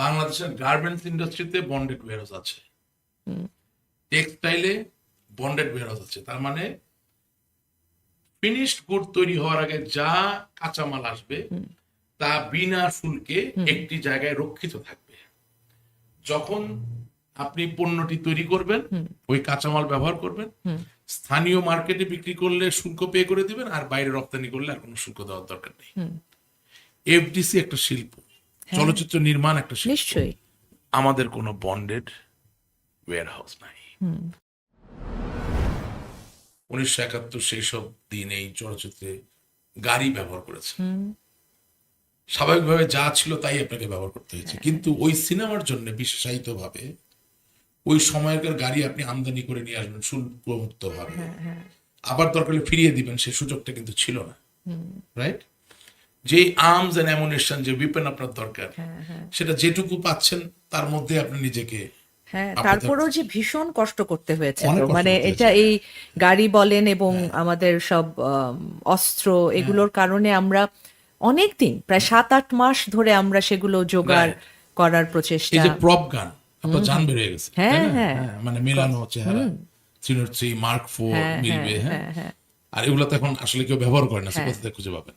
বাংলাদেশের গার্মেন্টস ইন্ডাস্ট্রিতে bonded warehouse আছে। টেক্সটাইলে বন্ডেড ওয়ারহাউস আছে। তার মানে ফিনিশড গুড তৈরি হওয়ার আগে যা কাঁচামাল আসবে তা বিনা শুল্কে একটি জায়গায় রক্ষিত থাকবে। যখন আপনি পণ্যটি তৈরি করবেন ওই কাঁচামাল ব্যবহার করবেন স্থানীয় মার্কেটে বিক্রি করলে শুল্ক পে করে দিবেন আর বাইরে রপ্তানি করলে আর কোনো শুল্ক দেওয়ার দরকার নেই। এফডিসি একটা শিল্প। চলচ্চিত্র নির্মাণ একটা নিশ্চয়ই। আমাদের কোনো বন্ডেড ওয়ার হাউস নাই উনিশশো একাত্তর সেই সব দিন এই চলচ্চিত্রে গাড়ি ব্যবহার করেছে। স্বাভাবিকভাবে যা ছিল তাই আপনাকে ব্যবহার করতে হয়েছে। কিন্তু ওই সিনেমার জন্য বিশেষায়িত ভাবে ওই সময়কার গাড়ি আপনি আমদানি করে নিয়ে আসবেন শুল্ক মুক্ত ভাবে আবার দরকার ফিরিয়ে দিবেন সেই সুযোগটা কিন্তু ছিল না। রাইট যে আর্মস এন্ড অ্যামুনেশন যে উইপেন আপনার দরকার সেটা যেটুকু পাচ্ছেন তার মধ্যে আপনি নিজেকে হ্যাঁ তারপরেও যে ভীষণ কষ্ট করতে হয়েছে মানে এটা এই গাড়ি বলেন এবং আমাদের সব অস্ত্র হ্যাঁ। এগুলোর কারণে আমরা অনেক দিন প্রায় সাত আট মাস ধরে আমরা সেগুলো জোগাড় করার এই প্রচেষ্টা যে প্রপ গান আপনার জান বেড়ে গেছে হ্যাঁ, হ্যাঁ। হ্যাঁ, মানে মেলানো চেহারা। Three note three mark four হ্যাঁ, মিলবে হ্যাঁ, হ্যাঁ। হ্যাঁ, হ্যাঁ। আর এগুলো তো এখন আসলে কেউ ব্যবহার করে না সে হ্যাঁ। কোথা থেকে খুঁজে পাবেন।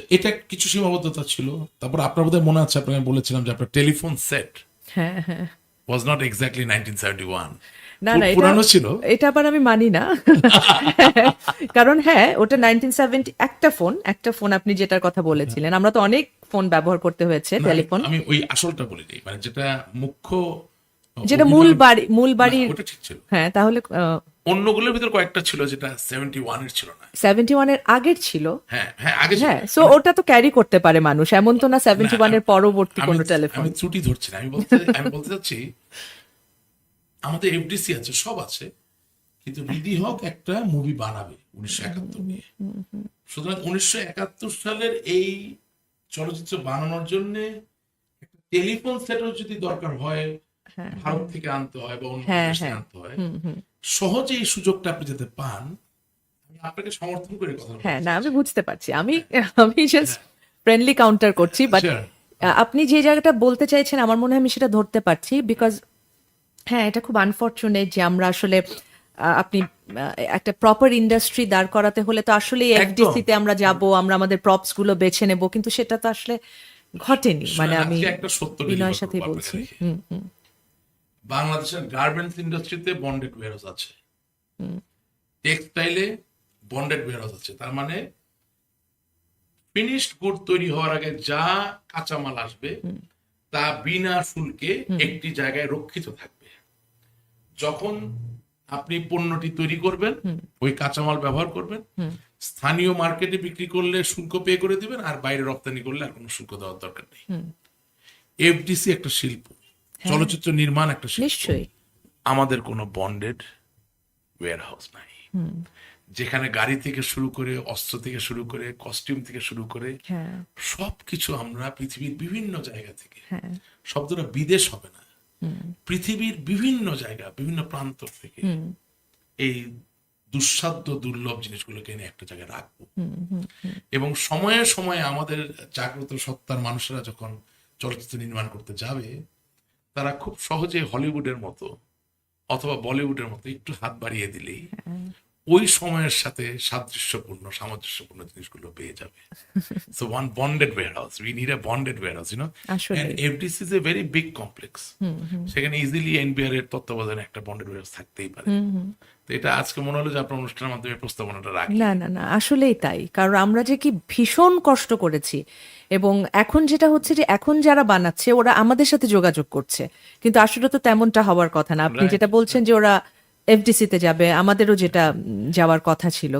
তো এটা কিছু সীমাবদ্ধতা ছিল। তারপর আপনার বোধহয় মনে আছে আপনাকে বলেছিলাম যে আপনার টেলিফোন সেট হ্যাঁ হ্যাঁ। ওয়াজ নট এক্স্যাক্টলি না না এটা পুরানো ছিল। এটা আবার আমি মানি না। কারণ হ্যাঁ ওটা নাইনটিন সেভেন্টি একটা ফোন একটা ফোন আপনি যেটার কথা বলেছিলেন। আমরা তো অনেক ফোন ব্যবহার করতে হয়েছে টেলিফোন আমি ওই আসলটা বলিনি মানে যেটা মুখ্য যেটা মূল বাড়ি মূল বাড়ির ছিল। হ্যাঁ তাহলে অন্যগুলোর ভিতর কয়েকটা ছিল যেটা সেভেন্টি ওয়ানের ছিল না। সেভেন্টি ওয়ানের আগের ছিল। হ্যাঁ হ্যাঁ আগে হ্যাঁ সো ওটা তো ক্যারি করতে পারে মানুষ। এমন তো না সেভেন্টি ওয়ানের পরবর্তী কোনো টেলিফোন আমি ত্রুটি ধরছি না। আমি বলতে আমি বলতে চাচ্ছি আমাদের এফডিসি আছে সব আছে কিন্তু রিদি হক একটা মুভি বানাবে উনিশশো একাত্তর নিয়ে। সুতরাং উনিশশো একাত্তর সালের এই চলচ্চিত্র বানানোর জন্য টেলিফোন সেটও যদি দরকার হয় ভারত থেকে আনতে হয় বা অন্য হ্যাঁ, দেশ হ্যাঁ। আনতে হয় সহজে এই সুযোগটা আপনি যাতে পান আমি আপনাকে সমর্থন করে কথা হ্যাঁ না আমি বুঝতে পারছি। আমি আমি জাস্ট ফ্রেন্ডলি কাউন্টার করছি বাট. আপনি যে জায়গাটা বলতে চাইছেন আমার মনে হয় আমি সেটা ধরতে পারছি বিকজ হ্যাঁ এটা খুব আনফর্চুনেট যে আমরা আসলে আপনি একটা প্রপার ইন্ডাস্ট্রি দাঁড় করাতে হলে তো আসলে। এফডিসি তে আমরা যাব আমরা আমাদের প্রপসগুলো বেছে নেব কিন্তু সেটা তো আসলে ঘটেনি। মানে আমি বিনয়ের সাথে বলছি। হুম, হুম, বাংলাদেশের গার্মেন্টস ইন্ডাস্ট্রিতে বন্ডেড ওয়ারহাউস আছে। টেক্সটাইলে বন্ডেড ওয়ারহাউস আছে। তার মানে ফিনিশড গুড তৈরি হওয়ার আগে যা কাঁচামাল আসবে তা বিনা শুল্কে একটি জায়গায় রক্ষিত থাকবে। যখন আপনি পণ্যটি তৈরি করবেন ওই কাঁচামাল ব্যবহার করবেন স্থানীয় মার্কেটে বিক্রি করলে শুল্ক পে করে দিবেন আর বাইরে রপ্তানি করলে আর কোনো শুল্ক দেওয়ার দরকার নেই। এফডিসি একটা শিল্প। চলচ্চিত্র নির্মাণ একটা নিশ্চয়ই। আমাদের কোনো বন্ডেড ওয়ার হাউস নাই যেখানে গাড়ি থেকে শুরু করে অস্ত্র থেকে শুরু করে কস্টিউম থেকে শুরু করে হ্যাঁ। সবকিছু আমরা পৃথিবীর বিভিন্ন জায়গা থেকে। হ্যাঁ। শব্দটা বিদেশ হবে না। পৃথিবীর বিভিন্ন জায়গা বিভিন্ন প্রান্ত থেকে এই দুঃসাধ্য দুর্লভ জিনিসগুলোকে এনে একটা জায়গায় রাখব। এবং সময়ে সময়ে আমাদের জাগ্রত সত্তার মানুষেরা যখন চলচ্চিত্র নির্মাণ করতে যাবে তারা খুব সহজে হলিউডের মতো অথবা বলিউডের মতো একটু হাত বাড়িয়ে দিলেই ওই সময়ের সাথে সাদৃশ্যপূর্ণ সামঞ্জস্যপূর্ণ জিনিসগুলো পেয়ে যাবে। So one bonded warehouse we need a bonded warehouse you know. And FDC is a very big complex সেখানে ইজিলি এনবিআর এর তত্ত্বাবধানে একটা বন্ডেড ওয়ার হাউস থাকতেই পারে। এটা আজকে মনে হলো যে আপনার অনুষ্ঠানের মাধ্যমে প্রস্তাবনাটা রাখি। না না না আসলেই তাই। কারণ আমরা যে কি ভীষণ কষ্ট করেছি এবং এখন যেটা হচ্ছে যে এখন যারা বানাচ্ছে ওরা আমাদের সাথে যোগাযোগ করছে। কিন্তু আসলে তো তেমনটা হওয়ার কথা না। আপনি যেটা বলছেন যে ওরা এফডিসি তে যাবে আমাদেরও যেটা যাওয়ার কথা ছিল।